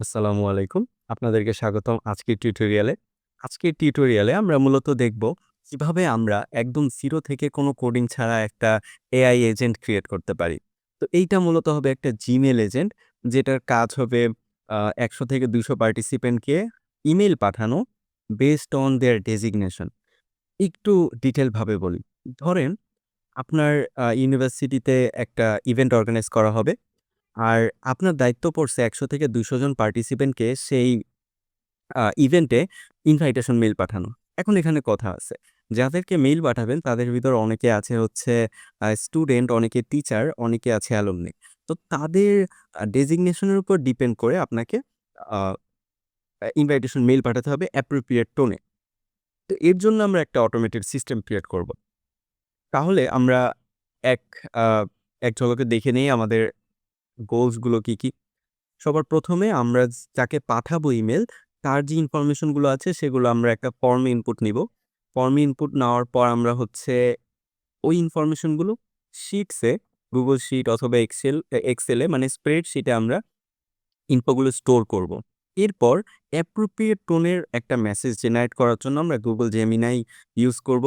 আসসালামু আলাইকুম। আপনাদেরকে স্বাগতম আজকের টিউটোরিয়ালে। আজকের টিউটোরিয়ালে আমরা মূলত দেখব কীভাবে আমরা একদম 0 থেকে কোনো কোডিং ছাড়া একটা এআই এজেন্ট ক্রিয়েট করতে পারি। তো এইটা মূলত হবে একটা জিমেল এজেন্ট যেটার কাজ হবে একশো থেকে ২০০ পার্টিসিপেন্টকে ইমেল পাঠানো বেসড অন দেয়ার ডেজিগনেশন। একটু ডিটেলভাবে বলি। ধরেন, আপনার ইউনিভার্সিটিতে একটা ইভেন্ট অর্গানাইজ করা হবে। আর আপনার দায়িত্ব পড়ছে ১০০ থেকে দুশো জন পার্টিসিপেন্টকে সেই ইভেন্টে ইনভাইটেশন মেল পাঠানো। এখন এখানে কথা আছে। যাদেরকে মেইল পাঠাবেন তাদের ভিতর অনেকে আছে হচ্ছে স্টুডেন্ট, অনেকে টিচার, অনেকে আছে অ্যালুমনি। তো তাদের ডেজিগনেশনের উপর ডিপেন্ড করে আপনাকে ইনভাইটেশন মেইল পাঠাতে হবে অ্যাপ্রোপ্রিয়েট টোনে। তো এর জন্য আমরা একটা অটোমেটেড সিস্টেম ক্রিয়েট করব। তাহলে আমরা এক এক ঝলকে দেখে নেই আমাদের গোলসগুলো কি, কি? সবার প্রথমে আমরা যাকে পাঠাবো ইমেল তার যে ইনফরমেশনগুলো আছে সেগুলো আমরা একটা ফর্মে ইনপুট নিবো। ফর্মে ইনপুট নেওয়ার পর আমরা হচ্ছে ওই ইনফরমেশনগুলো শিটসে Google শিট অথবা এক্সেল এক্সেলে মানে স্প্রেডশিটে আমরা ইনফো গুলো স্টোর করব। এরপর অ্যাপ্রোপ্রিয়েট টোনের একটা মেসেজ জেনারেট করার জন্য আমরা গুগল জেমিনাই ইউজ করব।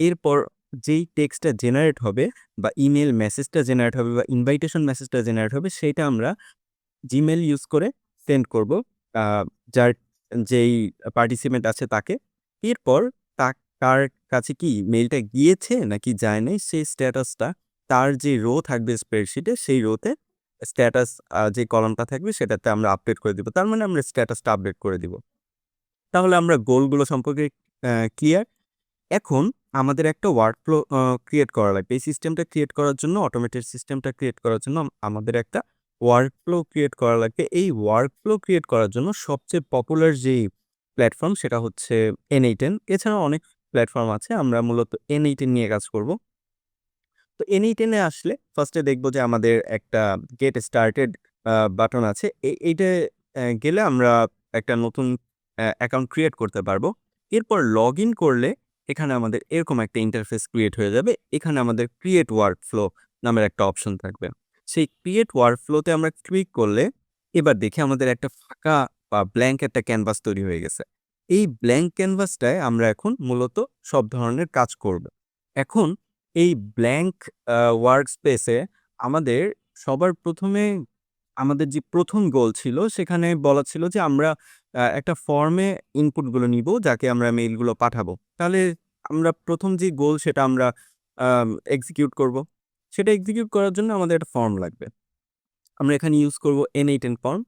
এরপর যেই টেক্সটটা জেনারেট হবে বা ইমেল মেসেজটা জেনারেট হবে বা ইনভাইটেশন মেসেজটা জেনারেট হবে, সেটা আমরা জিমেল ইউজ করে সেন্ড করব যার যেই পার্টিসিপেন্ট আছে তাকে। এরপর তার কাছে কি মেইলটা গিয়েছে নাকি যায় নাই, সেই স্ট্যাটাসটা তার যে রো থাকবে স্প্রেডশিটে সেই রোতে স্ট্যাটাস যে কলমটা থাকবে সেটাতে আমরা আপডেট করে দিব। তার মানে আমরা স্ট্যাটাসটা আপডেট করে দিব। তাহলে আমরা গোলগুলো সম্পর্কে ক্লিয়ার। এখন আমাদের একটা ওয়ার্কফ্লো আ ক্রিয়েট করা লাগবে। এই সিস্টেমটা ক্রিয়েট করার জন্য অটোমেটেড সিস্টেমটা ক্রিয়েট করার জন্য আমাদের একটা ওয়ার্কফ্লো ক্রিয়েট করা লাগবে। এই ওয়ার্কফ্লো ক্রিয়েট করার জন্য সবচেয়ে পপুলার যেই প্ল্যাটফর্ম সেটা হচ্ছে n8n এছাড়াও অনেক প্ল্যাটফর্ম আছে। আমরা মূলত n8n নিয়ে কাজ করব। তো n8n এ আসলে ফার্স্টে দেখব যে আমাদের একটা গেট স্টার্টেড বাটন আছে। এইটা গেলে আমরা একটা নতুন অ্যাকাউন্ট ক্রিয়েট করতে পারব। এরপর লগইন করলে এখানে আমাদের এরকম একটা ইন্টারফেস ক্রিয়েট হয়ে যাবে। এখানে আমাদের ক্রিয়েট ওয়ার্ক ফ্লো নামের একটা অপশন থাকবে। সেই ক্রিয়েট ওয়ার্ক ফ্লোতে আমরা ক্লিক করলে এবার দেখি আমাদের একটা ফাঁকা বা ব্ল্যাঙ্ক একটা ক্যানভাস তৈরি হয়ে গেছে। এই ব্ল্যাঙ্ক ক্যানভাসটায় আমরা এখন মূলত সব ধরনের কাজ করব। এখন এই ব্ল্যাঙ্ক ওয়ার্ক স্পেসে আমাদের সবার প্রথমে আমাদের যে প্রথম গোল ছিল সেখানে বলা ছিল যে আমরা একটা ফর্মে ইনপুটগুলো নিবো, যাকে আমরা মেইলগুলো পাঠাবো। তাহলে আমরা প্রথম যে গোল সেটা আমরা এক্সিকিউট করব। সেটা এক্সিকিউট করার জন্য আমাদের একটা ফর্ম লাগবে। আমরা এখানে ইউজ করব n8n ফর্ম।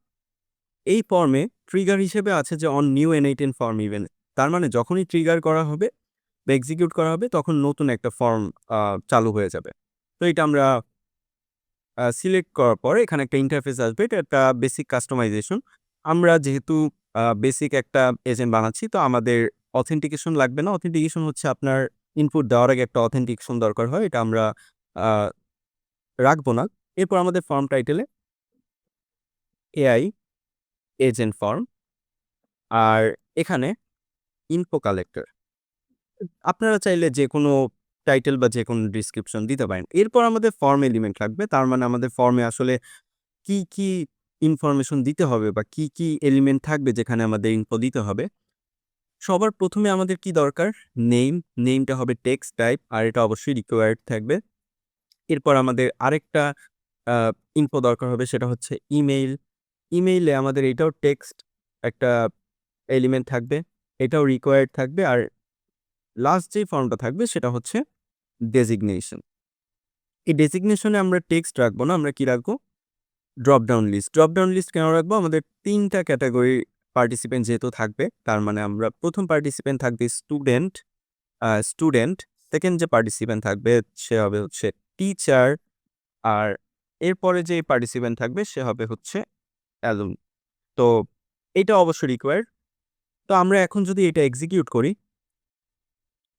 এই ফর্মে ট্রিগার হিসেবে আছে যে on new n8n form even. তার মানে যখনই ট্রিগার করা হবে বা এক্সিকিউট করা হবে, তখন নতুন একটা ফর্ম চালু হয়ে যাবে। তো এটা আমরা সিলেক্ট করার পর এখানে একটা ইন্টারফেস আসবে। এটা একটা বেসিক কাস্টমাইজেশন। আমরা যেহেতু বেসিক একটা এজেন্ট বানাচ্ছি তো আমাদের অথেন্টিকেশন লাগবে না। অথেন্টিকেশন হচ্ছে আপনার ইনপুট দেওয়ার আগে একটা অথেন্টিকেশন দরকার হয়। এটা আমরা রাখব না। এরপর আমাদের ফর্ম টাইটেলে এআই এজেন্ট ফর্ম আর এখানে ইনফো কালেক্টর। আপনারা চাইলে যে কোনো টাইটেল বা যে কোনো ডিসক্রিপশন দিতে পারেন। এরপর আমাদের ফর্ম এলিমেন্ট লাগবে। তার মানে আমাদের ফর্মে আসলে কি, কি ইনফরমেশন দিতে হবে বা কি, কি এলিমেন্ট থাকবে যেখানে আমাদের ইনফো দিতে হবে। সবার প্রথমে আমাদের কি দরকার? নেম, নেমটা হবে টেক্সট টাইপ আর এটা অবশ্যই রিকোয়ার্ড থাকবে। এরপর আমাদের আরেকটা ইনফো দরকার হবে সেটা হচ্ছে ইমেইল। ইমেইলে আমাদের এটাও টেক্সট একটা এলিমেন্ট থাকবে। এটাও রিকোয়ার্ড থাকবে আর লাস্ট যেই ফর্মটা থাকবে সেটা হচ্ছে ডেজিগনেশন। এই ডেজিগনেশন আমরা টেক্সট রাখব না। আমরা কি রাখব? Drop down list. Drop down list কেন রাখব? আমাদের তিনটা ক্যাটাগরি পার্টিসিপেন্ট যেহেতু থাকবে তার মানে আমরা প্রথম পার্টিসিপেন্ট থাকবে স্টুডেন্ট, স্টুডেন্ট, সেকেন্ড যে পার্টিসিপেন্ট থাকবে সে হবে হচ্ছে টিচার আর এরপরে যে পার্টিসিপেন্ট থাকবে সে হবে হচ্ছে অ্যালুম। তো এটা অবশ্যই রিকোয়ার্ড। তো আমরা এখন যদি এটা এক্সিকিউট করি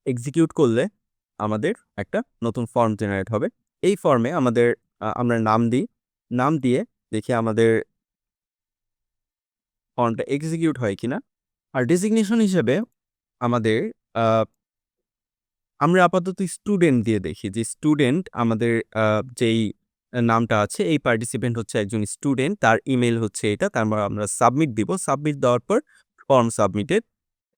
এক্সিকিউট করলে আমাদের একটা নতুন ফর্ম জেনারেট হবে। এই ফর্মে আমাদের আমরা নাম দিই। নাম দিয়ে দেখি আমাদের ফর্মটা এক্সিকিউট হয় কিনা। আর ডেজিগনেশন হিসেবে আমাদের আমরা আপাতত স্টুডেন্ট দিয়ে দেখি যে স্টুডেন্ট আমাদের যেই নামটা আছে, এই পার্টিসিপেন্ট হচ্ছে একজন স্টুডেন্ট তার ইমেল হচ্ছে এটা তারপর আমরা সাবমিট দিব সাবমিট দেওয়ার পর ফর্ম সাবমিটেড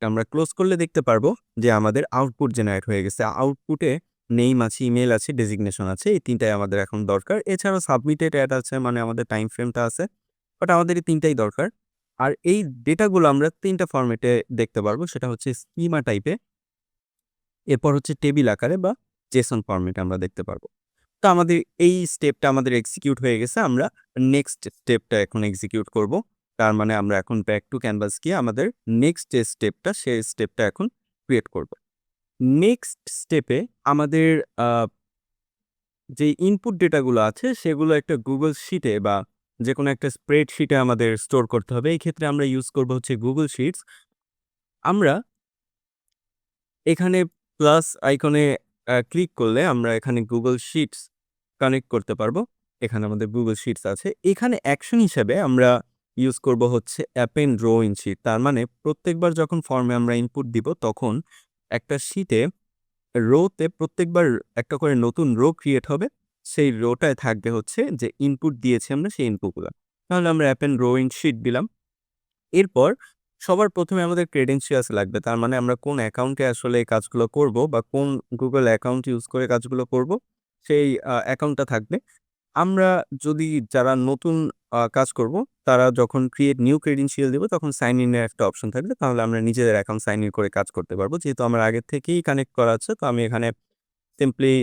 আমরা ক্লোজ করলে দেখতে পারব যে আমাদের আউটপুট জেনারেট হয়ে গেছে আউটপুটে নেইম আছে ইমেল আছে, ডেজিগনেশন আছে, এই তিনটাই আমাদের এখন দরকার। এছাড়াও সাবমিটেড অ্যাড আছে মানে আমাদের টাইম ফ্রেমটা আছে, বাট আমাদের এই তিনটাই দরকার। আর এই ডেটাগুলো আমরা তিনটা ফরম্যাটে দেখতে পারব, সেটা হচ্ছে স্কিমা টাইপে, এরপর হচ্ছে টেবিল আকারে বা জেসন ফরম্যাটে আমরা দেখতে পারব। তো আমাদের এই স্টেপটা আমাদের এক্সিকিউট হয়ে গেছে, আমরা নেক্সট স্টেপটা এখন এক্সিকিউট করব। তার মানে আমরা এখন ব্যাক টু ক্যানভাস গিয়ে আমাদের নেক্সট যে স্টেপটা সেই স্টেপটা এখন ক্রিয়েট করব। নেক্সট স্টেপে আমাদের যে ইনপুট ডেটাগুলো আছে, সেগুলো একটা গুগল শিটে বা যে কোনো একটা স্প্রেডশিটে আমাদের স্টোর করতে হবে। এই ক্ষেত্রে আমরা ইউজ করব হচ্ছে গুগল শিটস আমরা এখানে প্লাস আইকনে ক্লিক করলে আমরা এখানে গুগল শিটস কানেক্ট করতে পারব। এখানে আমাদের গুগল শিটস আছে। এখানে অ্যাকশন হিসেবে আমরা ইউজ করব হচ্ছে অ্যাপেন রো শিট তার মানে প্রত্যেকবার যখন ফর্মে আমরা ইনপুট দিব, তখন একটা শিটে রোতে প্রত্যেকবার একটা করে নতুন রো ক্রিয়েট হবে। সেই রোটায় থাকবে হচ্ছে যে ইনপুট দিয়েছি আমরা সেই ইনপুটগুলো তাহলে আমরা অ্যাপেন রো ইন শিট দিলাম। এরপর সবার প্রথমে আমাদের ক্রেডেন্সিয়ালস লাগবে। তার মানে আমরা কোন অ্যাকাউন্টে আসলে এই কাজগুলো করব বা কোন গুগল অ্যাকাউন্ট ইউজ করে কাজগুলো করব, সেই অ্যাকাউন্টটা থাকবে। আমরা যদি যারা নতুন কাজ করব। তারা যখন ক্রিয়েট নিউ ক্রেডেন্সিয়াল দেবো, তখন সাইন ইনের একটা অপশন থাকবে। তাহলে আমরা নিজেদের অ্যাকাউন্ট সাইন ইন করে কাজ করতে পারব। যেহেতু আমার আগের থেকেই কানেক্ট করা আছে, তো আমি এখানে সিম্পলি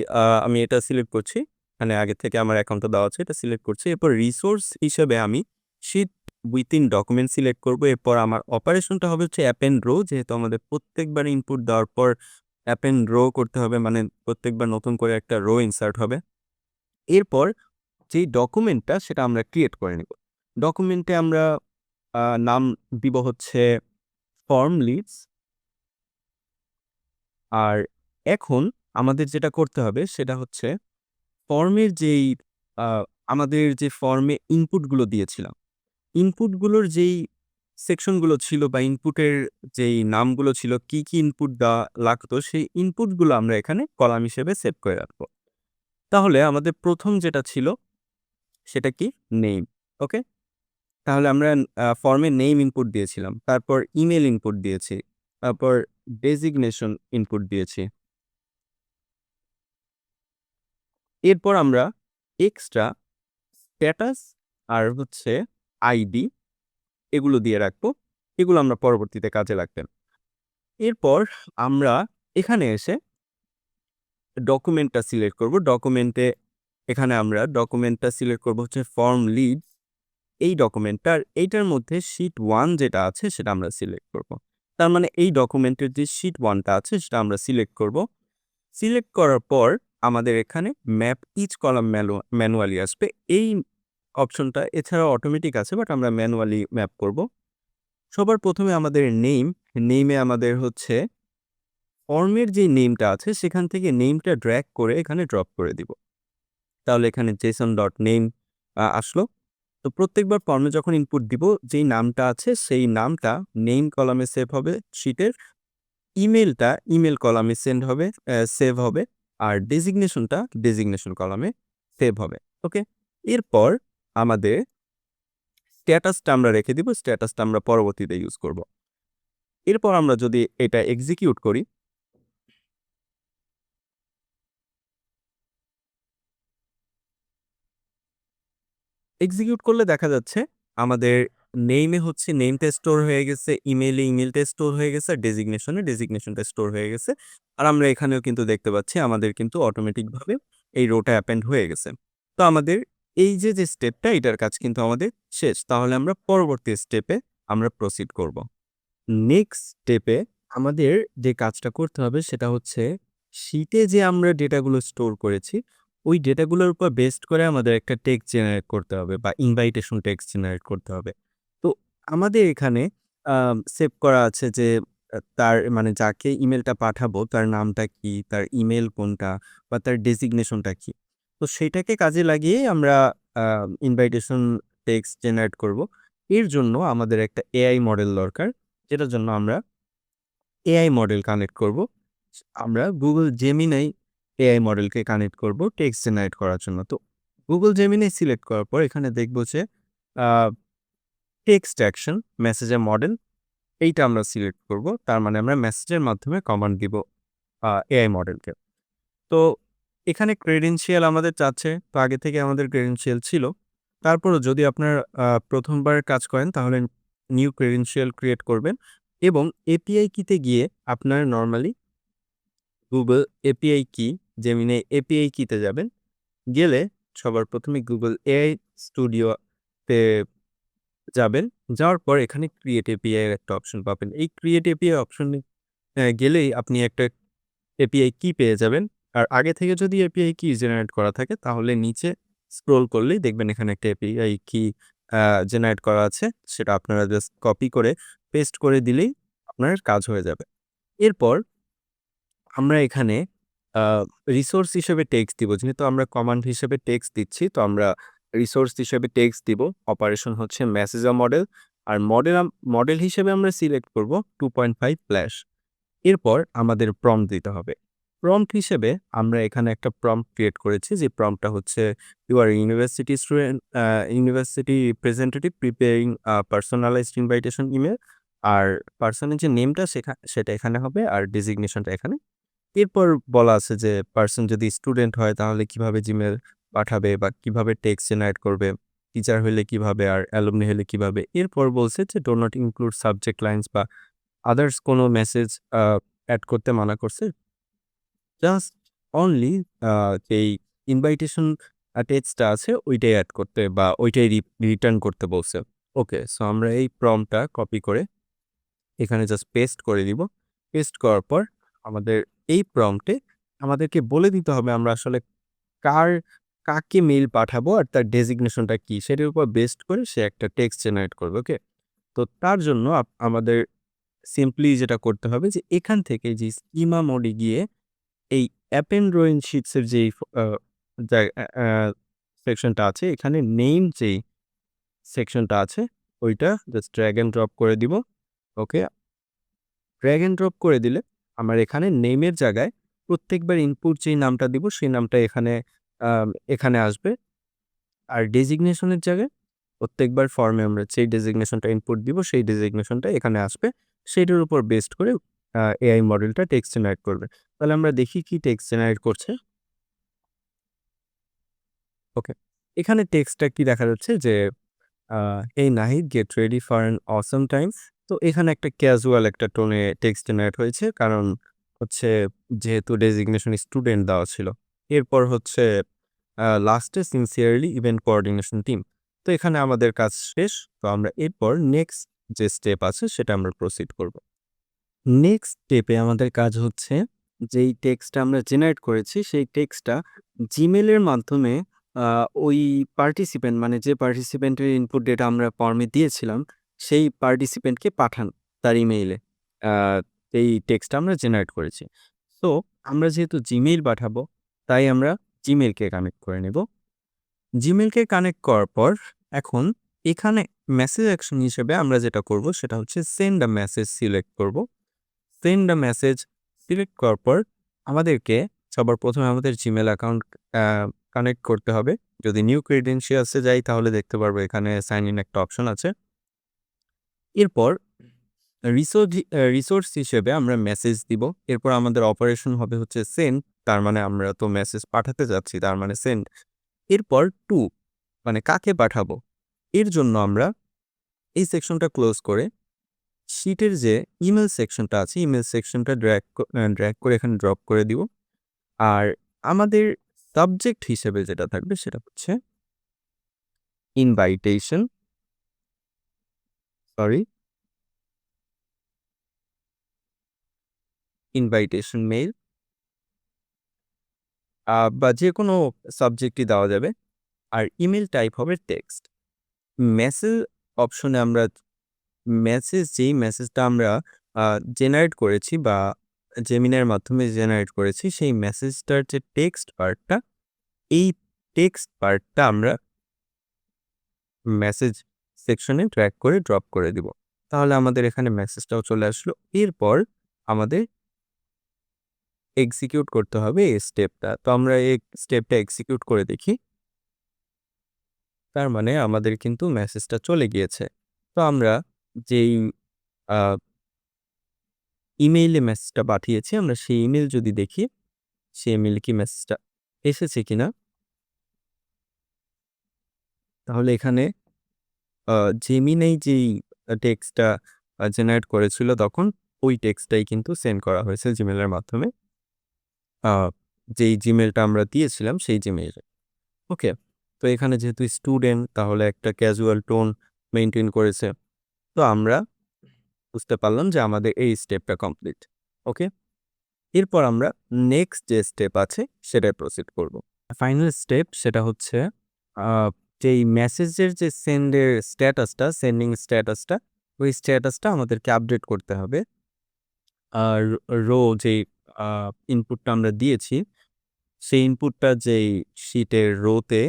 আমি এটা সিলেক্ট করছি। মানে আগে থেকে আমার অ্যাকাউন্টটা দেওয়া আছে, এটা সিলেক্ট করছি। এরপর রিসোর্স হিসেবে আমি শিট উইথিন ডকুমেন্ট সিলেক্ট করব। এরপর আমার অপারেশনটা হবে হচ্ছে অ্যাপ এন্ড রো যেহেতু আমাদের প্রত্যেকবার ইনপুট দেওয়ার পর অ্যাপ এন্ড রো করতে হবে মানে প্রত্যেকবার নতুন করে একটা রো ইনসার্ট হবে। এরপর যেই ডকুমেন্টটা সেটা আমরা ক্রিয়েট করে নেব। ডকুমেন্টে আমরা নাম দিব হচ্ছে ফর্ম লিডস আর এখন আমাদের যেটা করতে হবে সেটা হচ্ছে ফর্মের যেই আমাদের যে ফর্মে ইনপুটগুলো দিয়েছিলাম ইনপুটগুলোর যেই সেকশনগুলো ছিল বা ইনপুটের যেই নামগুলো ছিল, কি কি ইনপুট দেওয়া লাগতো, সেই ইনপুটগুলো আমরা এখানে কলাম হিসেবে সেভ করে রাখব। তাহলে আমাদের প্রথম যেটা ছিল সেটা কি? নেম ওকে তাহলে আমরা ফর্মে নেম ইনপুট দিয়েছিলাম, তারপর ইমেল ইনপুট দিয়েছি, তারপর ডেজিগনেশন ইনপুট দিয়েছি। এরপর আমরা এক্সট্রা স্ট্যাটাস আর হচ্ছে আইডি এগুলো দিয়ে রাখব, এগুলো আমরা পরবর্তীতে কাজে লাগবে। এরপর আমরা এখানে এসে ডকুমেন্টটা সিলেক্ট করব ডকুমেন্টে এখানে আমরা ডকুমেন্টটা সিলেক্ট করব হচ্ছে ফর্ম লিড এই ডকুমেন্টটার এইটার মধ্যে শিট ওয়ান যেটা আছে সেটা আমরা সিলেক্ট করব। তার মানে এই ডকুমেন্টের যে শিট ওয়ানটা আছে সেটা আমরা সিলেক্ট করব। সিলেক্ট করার পর আমাদের এখানে ম্যাপ ইচ কলাম ম্যানুয়ালি আসবে। এই অপশনটা এছাড়া অটোমেটিক আছে বাট আমরা ম্যানুয়ালি ম্যাপ করব। সবার প্রথমে আমাদের নেম নেমে আমাদের হচ্ছে ফর্মের যে নেমটা আছে, সেখান থেকে নেমটা ড্র্যাগ করে এখানে ড্রপ করে দিব। তাহলে এখানে জেসন ডট নেম আসলো। তো প্রত্যেকবার ফর্মে যখন ইনপুট দিব, যেই নামটা আছে, সেই নামটা নেম কলামে সেভ হবে শিটের ইমেলটা ইমেল কলামে সেন্ড হবে সেভ হবে, আর ডেজিগনেশনটা ডেজিগনেশন কলামে সেভ হবে ওকে এরপর আমাদের স্ট্যাটাসটা আমরা রেখে দিব স্ট্যাটাসটা আমরা পরবর্তীতে ইউজ করব। এরপর আমরা যদি এটা এক্সিকিউট করি এক্সিকিউট করলে দেখা যাচ্ছে, আমাদের নেইমে হচ্ছে নেমটা স্টোর হয়ে গেছে ইমেইলে ইমেলটা স্টোর হয়ে গেছে, আর ডেজিগনেশনে ডেজিগনেশনটা স্টোর হয়ে গেছে। আর আমরা এখানেও কিন্তু দেখতে পাচ্ছি, আমাদের কিন্তু অটোমেটিকভাবে এই রোটা অ্যাপেন্ড হয়ে গেছে। তো আমাদের এই যে যে স্টেপটা এটার কাজ কিন্তু আমাদের শেষ। তাহলে আমরা পরবর্তী স্টেপে আমরা প্রসিড করব। নেক্সট স্টেপে আমাদের যে কাজটা করতে হবে, সেটা হচ্ছে শীতে যে আমরা ডেটাগুলো স্টোর করেছি ওই ডেটাগুলোর উপর বেস্ট করে আমাদের একটা টেক্সট জেনারেট করতে হবে বা ইনভাইটেশন টেক্সট জেনারেট করতে হবে। তো আমাদের এখানে সেভ করা আছে যে তার মানে যাকে ইমেলটা পাঠাবো, তার নামটা কি, তার ইমেল কোনটা বা তার ডেজিগনেশনটা কি। তো সেটাকে কাজে লাগিয়ে আমরা ইনভাইটেশন টেক্সট জেনারেট করব। এর জন্য আমাদের একটা এআই মডেল দরকার, যেটার জন্য আমরা এআই মডেল কানেক্ট করব। আমরা গুগল জেমিনাই এআই মডেলকে কানেক্ট করব টেক্সট জেনারেট করার জন্য। তো গুগল জেমিনি সিলেক্ট করার পর এখানে দেখব যে টেক্সট অ্যাকশন মেসেজের মডেল এইটা আমরা সিলেক্ট করব। তার মানে আমরা মেসেজের মাধ্যমে কমান্ড দিব এআই মডেলকে তো এখানে ক্রেডেনশিয়াল আমাদের চাচ্ছে, তো আগে থেকে আমাদের ক্রেডেনশিয়াল ছিল। তারপরও যদি আপনার প্রথমবার কাজ করেন, তাহলে নিউ ক্রেডেনশিয়াল ক্রিয়েট করবেন। এবং এপিআই কিতে গিয়ে আপনার নর্মালি গুগল এপিআই কি জেমিনে এপিআই কিতে যাবেন। গেলে সবার প্রথমে গুগল এআই স্টুডিওতে যাবেন। যাওয়ার পর এখানে ক্রিয়েট এপিআই একটা অপশন পাবেন। এই ক্রিয়েট এপিআই অপশনে গেলেই আপনি একটা এপিআই কি পেয়ে যাবেন। আর আগে থেকে যদি এপিআই কি জেনারেট করা থাকে, তাহলে নিচে স্ক্রোল করলেই দেখবেন এখানে একটা এপিআই কি জেনারেট করা আছে। সেটা আপনারা জাস্ট কপি করে পেস্ট করে দিলেই আপনার কাজ হয়ে যাবে। এরপর আমরা এখানে রিসোর্স হিসেবে টেক্সট দিব। যেহেতু আমরা কমান্ড হিসেবে টেক্সট দিচ্ছি, তো আমরা রিসোর্স হিসেবে টেক্সট দিব। অপারেশন হচ্ছে মেসেজা মডেল আর মডেল মডেল হিসেবে আমরা সিলেক্ট করব টু পয়েন্ট ফাইভ ফ্ল্যাশ এরপর আমাদের প্রম্পট দিতে হবে। প্রম্পট হিসেবে আমরা এখানে একটা প্রম্পট ক্রিয়েট করেছি, যে প্রম্পটটা হচ্ছে you are university student university representative preparing personalized invitation email আর পার্সনের যে নেমটা সেটা এখানে হবে আর ডেজিগনেশনটা এখানে এরপর বলা আছে যে পার্সন যদি স্টুডেন্ট হয়, তাহলে কীভাবে জিমেল পাঠাবে বা কীভাবে টেক্সট জেনারেট করবে? টিচার হলে কীভাবে আর অ্যালুমনি হলে কীভাবে? এরপর বলছে যে do not include subject lines বা আদার্স কোনো মেসেজ অ্যাড করতে মানা করছে। জাস্ট অনলি এই ইনভাইটেশন টেক্সটটা আছে, ওইটাই অ্যাড করতে বা ওইটাই রিটার্ন করতে বলছে। ওকে সো আমরা এই প্রমটা কপি করে এখানে জাস্ট পেস্ট করে দিব। পেস্ট করার পর আমাদের এই প্রম্পটে আমাদেরকে বলে দিতে হবে আমরা আসলে কার, কাকে মেইল পাঠাবো আর তার ডেজিগনেশনটা কি, সেটার উপর বেস্ট করে সে একটা টেক্সট জেনারেট করবে ওকে তো তার জন্য আমাদের সিম্পলি যেটা করতে হবে যে এখান থেকে যে স্কিমা মোডে গিয়ে এই অ্যাপেন ড্রয়িং শিটসের যেই সেকশনটা আছে, এখানে নেম যেই সেকশনটা আছে, ওইটা জাস্ট ড্র্যাগ অ্যান্ড ড্রপ করে দিব ওকে ড্র্যাগ অ্যান্ড ড্রপ করে দিলে আমার এখানে নেমের জায়গায় প্রত্যেকবার ইনপুট যেই নামটা দিব, সেই নামটা এখানে এখানে আসবে। আর ডেজিগনেশনের জায়গায় প্রত্যেকবার ফর্মে আমরা যেই ডেজিগনেশনটা ইনপুট দিব, সেই ডেজিগনেশনটা এখানে আসবে। সেইটার উপর বেস্ট করে এআই মডেলটা টেক্সট জেনারেট করবে। তাহলে আমরা দেখি কি টেক্সট জেনারেট করছে। ওকে এখানে টেক্সটটা কি দেখা যাচ্ছে যে এই Nahid get ready for an awesome time তো এখানে একটা ক্যাজুয়াল একটা টোনে টেক্সট জেনারেট হয়েছে। কারণ হচ্ছে যেহেতু ডেজিগনেশন স্টুডেন্ট দেওয়া ছিল। এরপর হচ্ছে লাস্টে সিনসিয়ারলি ইভেন্ট কোঅর্ডিনেশন টিম তো এখানে আমাদের কাজ শেষ। তো আমরা এরপর নেক্সট যে স্টেপ আছে, সেটা আমরা প্রসিড করব। নেক্সট স্টেপে আমাদের কাজ হচ্ছে, যেই টেক্সটটা আমরা জেনারেট করেছি, সেই টেক্সটটা জিমেলের মাধ্যমে ওই পার্টিসিপেন্ট মানে যে পার্টিসিপেন্টের ইনপুট ডেটা আমরা ফর্মে দিয়েছিলাম সেই পার্টিসিপেন্টকে পাঠান তার ইমেইলে এই টেক্সটটা আমরা জেনারেট করেছি। সো আমরা যেহেতু জিমেইল পাঠাবো, তাই আমরা জিমেলকে কানেক্ট করে নেব। জিমেলকে কানেক্ট করার পর এখন এখানে মেসেজ অ্যাকশন হিসেবে আমরা যেটা করব, সেটা হচ্ছে সেন্ড আ মেসেজ সিলেক্ট করব। সেন্ড আ মেসেজ সিলেক্ট করার পর আমাদেরকে সবার প্রথমে আমাদের জিমেল অ্যাকাউন্ট কানেক্ট করতে হবে। যদি নিউ ক্রেডেন্সিয়ালসে যাই তাহলে দেখতে পারব এখানে সাইন ইন একটা অপশন আছে। এরপর রিসোর্স রিসোর্স হিসেবে আমরা মেসেজ দিব। এরপর আমাদের অপারেশন হবে হচ্ছে সেন্ড তার মানে আমরা তো মেসেজ পাঠাতে যাচ্ছি, তার মানে সেন্ড এরপর টু মানে কাকে পাঠাবো? এর জন্য আমরা এই সেকশনটা ক্লোজ করে শিটের যে ইমেল সেকশনটা আছে ইমেল সেকশনটা ড্র্যাগ ড্র্যাগ করে এখানে ড্রপ করে দিব। আর আমাদের সাবজেক্ট হিসেবে যেটা থাকবে সেটা হচ্ছে ইনভাইটেশন সরি ইনভাইটেশন মেইল বা যে কোনো সাবজেক্টই দেওয়া যাবে। আর ইমেল টাইপ হবে টেক্সট মেসেজ অপশনে আমরা মেসেজ যেই মেসেজটা আমরা জেনারেট করেছি বা জেমিনের মাধ্যমে জেনারেট করেছি, সেই মেসেজটার যে টেক্সট পার্টটা এই টেক্সট পার্টটা আমরা মেসেজ সেকশনে ট্র্যাক করে ড্রপ করে দিব। তাহলে আমাদের এখানে মেসেজটাও চলে আসলো। এরপর আমাদের এক্সিকিউট করতে হবে এই স্টেপটা তো আমরা এই স্টেপটা এক্সিকিউট করে দেখি। তার মানে আমাদের কিন্তু মেসেজটা চলে গিয়েছে। তো আমরা যেই ইমেইলে মেসেজটা পাঠিয়েছি, আমরা সেই ইমেল যদি দেখি, সেই ইমেইলে কি মেসেজটা এসেছে কিনা? তাহলে এখানে জেমিনাই যেই টেক্সটটা জেনারেট করেছিল তখন, ওই টেক্সটটাই কিন্তু সেন্ড করা হয়েছে জিমেলের মাধ্যমে। যেই জিমেলটা আমরা দিয়েছিলাম, সেই জিমেইলে ওকে তো এখানে যেহেতু স্টুডেন্ট তাহলে একটা ক্যাজুয়াল টোন মেনটেন করেছে। তো আমরা বুঝতে পারলাম যে আমাদের এই স্টেপটা কমপ্লিট ওকে এরপর আমরা নেক্সট যে স্টেপ আছে সেটাই প্রসিড করব। ফাইনাল স্টেপ সেটা হচ্ছে যেই মেসেজের যে সেন্ডের স্ট্যাটাসটা সেন্ডিং স্ট্যাটাসটা ওই স্ট্যাটাসটা আমাদেরকে আপডেট করতে হবে। আর রো যেই ইনপুটটা আমরা দিয়েছি, সেই ইনপুটটা যেই শিটের রোতে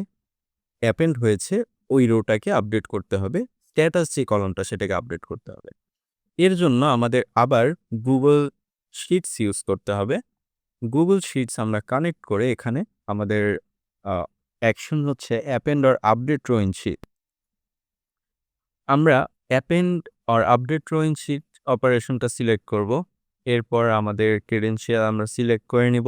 অ্যাপেন্ড হয়েছে, ওই রোটাকে আপডেট করতে হবে। স্ট্যাটাস যে কলমটা সেটাকে আপডেট করতে হবে। এর জন্য আমাদের আবার গুগল শিটস ইউজ করতে হবে। গুগল শিটস আমরা কানেক্ট করে এখানে আমাদের অ্যাকশন হচ্ছে append or update row in sheet আমরা append or update row in sheet অপারেশনটা সিলেক্ট করব। এরপর আমাদের ক্রেডেন্সিয়াল আমরা সিলেক্ট করে নিব।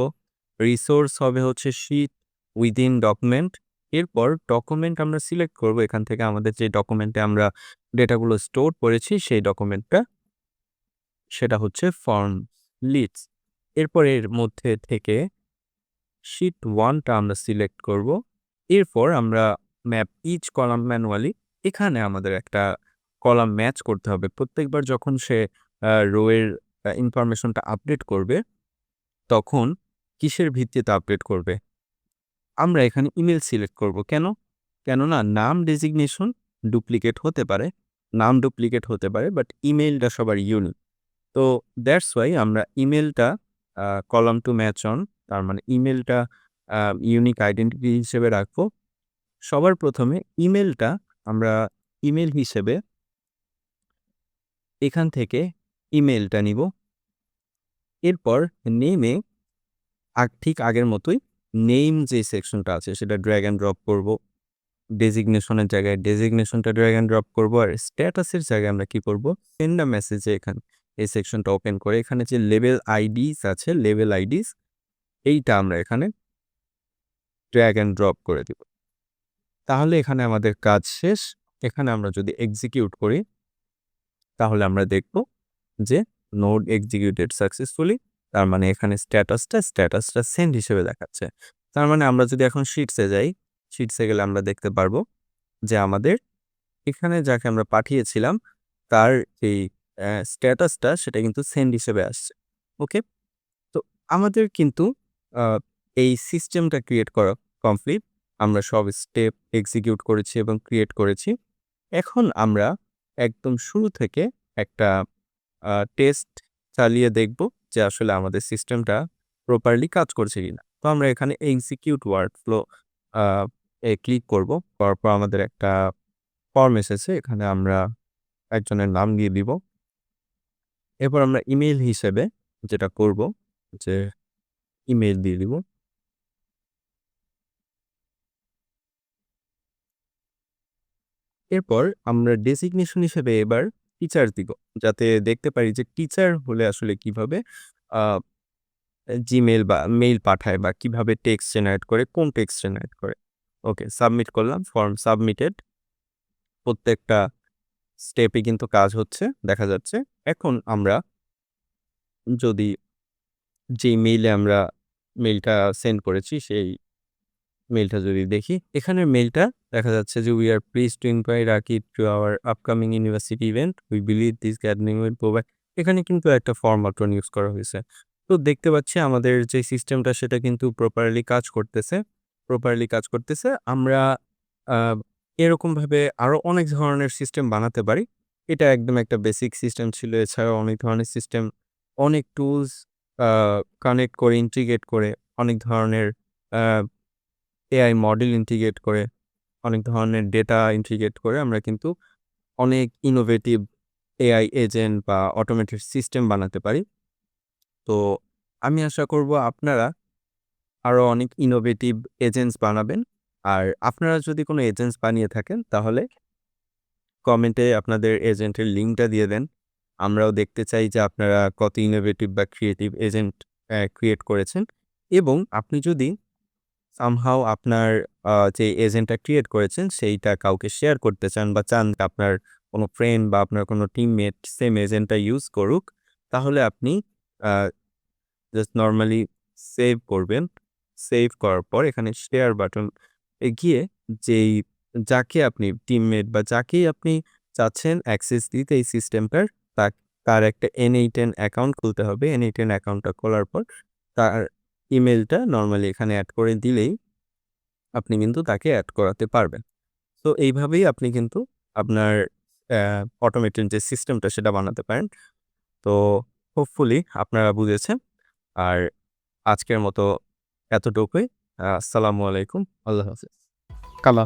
রিসোর্স হবে হচ্ছে শিট উইদিন ডকুমেন্ট এরপর ডকুমেন্ট আমরা সিলেক্ট করব। এখান থেকে আমাদের যে ডকুমেন্টে আমরা ডেটাগুলো স্টোর করেছি, সেই ডকুমেন্টটা সেটা হচ্ছে ফর্ম লিডস এরপর এর মধ্যে থেকে শিট ওয়ানটা আমরা সিলেক্ট করব। এরপর আমরা ম্যাপ ইচ কলাম ম্যানুয়ালি এখানে আমাদের একটা কলাম ম্যাচ করতে হবে। প্রত্যেকবার যখন সে রোয়ের ইনফরমেশনটা আপডেট করবে, তখন কিসের ভিত্তিতে আপডেট করবে? আমরা এখানে ইমেল সিলেক্ট করব। কেন? কেননা নাম ডেজিগনেশন ডুপ্লিকেট হতে পারে, নাম ডুপ্লিকেট হতে পারে বাট ইমেলটা সবার ইউনিক তো দ্যাটস ওয়াই আমরা ইমেলটা কলাম টু ম্যাচ অন তার মানে ইমেলটা ইউনিক আইডেন্টিটি হিসেবে রাখব। সবার প্রথমে ইমেলটা আমরা ইমেল হিসেবে এখান থেকে ইমেলটা নিব। এরপর নেমে ঠিক আগের মতোই নেম যে সেকশনটা আছে সেটা ড্র্যাগ অ্যান্ড ড্রপ করব। ডেজিগনেশনের জায়গায় ডেজিগনেশনটা ড্র্যাগ অ্যান্ড ড্রপ করব। আর স্ট্যাটাসের জায়গায় আমরা কি করব? সেন্ড আ মেসেজে এখানে এই সেকশনটা ওপেন করে এখানে যে লেভেল আইডিস আছে লেভেল আইডিস এইটা আমরা এখানে ড্র্যাগ অ্যান্ড ড্রপ করে দিব। তাহলে এখানে আমাদের কাজ শেষ। এখানে আমরা যদি এক্সিকিউট করি, তাহলে আমরা দেখব যে নোড এক্সিকিউটেড সাকসেসফুলি তার মানে এখানে স্ট্যাটাসটা স্ট্যাটাসটা সেন্ড হিসেবে দেখাচ্ছে। তার মানে আমরা যদি এখন শিটসে যাই শিটসে গেলে আমরা দেখতে পারব যে আমাদের এখানে যাকে আমরা পাঠিয়েছিলাম, তার এই স্ট্যাটাসটা সেটা কিন্তু সেন্ড হিসেবে আসছে। ওকে তো আমাদের কিন্তু এই সিস্টেমটা ক্রিয়েট করা কমপ্লিট আমরা সব স্টেপ এক্সিকিউট করেছি এবং ক্রিয়েট করেছি। এখন আমরা একদম শুরু থেকে একটা টেস্ট চালিয়ে দেখব যে আসলে আমাদের সিস্টেমটা প্রপারলি কাজ করছে কিনা। তো আমরা এখানে এক্সিকিউট ওয়ার্ড ফ্লো এ ক্লিক করব। তারপর আমাদের একটা ফর্ম এসেছে, এখানে আমরা একজনের নাম দিয়ে দিব। এরপর আমরা ইমেল হিসেবে যেটা করব, যে ইমেল দিয়ে দিব। এরপর আমরা ডেসিগনেশন হিসেবে এবার টিচার দিব, যাতে দেখতে পারি যে টিচার হলে আসলে কীভাবে জিমেল বা মেইল পাঠায় বা কীভাবে টেক্সট জেনারেট করে, কোন টেক্সট জেনারেট করে। ওকে সাবমিট করলাম ফর্ম সাবমিটেড প্রত্যেকটা স্টেপে কিন্তু কাজ হচ্ছে, দেখা যাচ্ছে। এখন আমরা যদি যেই মেইলে আমরা মেইলটা সেন্ড করেছি, সেই মেইলটা যদি দেখি, এখানের মেইলটা দেখা যাচ্ছে যে we are pleased to invite Rakib to our upcoming university event we believe this gathering will provide এখানে কিন্তু একটা ফর্মাটন ইউজ করা হয়েছে। তো দেখতে পাচ্ছি আমাদের যে সিস্টেমটা সেটা কিন্তু প্রপারলি কাজ করতেছে প্রপারলি কাজ করতেছে। আমরা এরকমভাবে আরও অনেক ধরনের সিস্টেম বানাতে পারি। এটা একদম একটা বেসিক সিস্টেম ছিল। এছাড়াও অনেক ধরনের সিস্টেম অনেক টুলস কানেক্ট করে ইন্টিগ্রেট করে, অনেক ধরনের এআই মডেল ইন্টিগ্রেট করে। অনেক ধরনের ডেটা ইন্টিগ্রেট করে আমরা কিন্তু অনেক ইনোভেটিভ এআই এজেন্ট বা অটোমেটেড সিস্টেম বানাতে পারি। তো আমি আশা করব আপনারা আরও অনেক ইনোভেটিভ এজেন্টস বানাবেন। আর আপনারা যদি কোনো এজেন্টস বানিয়ে থাকেন, তাহলে কমেন্টে আপনাদের এজেন্টের লিঙ্কটা দিয়ে দেন। আমরাও দেখতে চাই যে আপনারা কত ইনোভেটিভ বা ক্রিয়েটিভ এজেন্ট ক্রিয়েট করেছেন। এবং আপনি যদি সামহাও আপনার যে এজেন্টটা ক্রিয়েট করেছেন, সেইটা কাউকে শেয়ার করতে চান বা চান আপনার কোনো ফ্রেন্ড বা আপনার কোনো টিমমেট সেম এজেন্টটা ইউজ করুক, তাহলে আপনি জাস্ট নর্মালি সেভ করবেন। সেভ করার পর এখানে শেয়ার বাটন এ গিয়ে যেই, যাকে আপনি টিমমেট বা যাকেই আপনি চাচ্ছেন অ্যাক্সেস দিতে এই সিস্টেমটার তার একটা এন এই টেন অ্যাকাউন্ট খুলতে হবে। এন এই টেন অ্যাকাউন্টটা খোলার পর তার ইমেলটা নর্মালি এখানে অ্যাড করে দিলেই আপনি কিন্তু তাকে অ্যাড করাতে পারবেন। তো এইভাবেই আপনি কিন্তু আপনার অটোমেটেড যে সিস্টেমটা সেটা বানাতে পারেন। তো হোপফুলি আপনারা বুঝেছেন। আর আজকের মতো এতটুকুই। আসসালামু আলাইকুম। আল্লাহ হাফিজ। কালা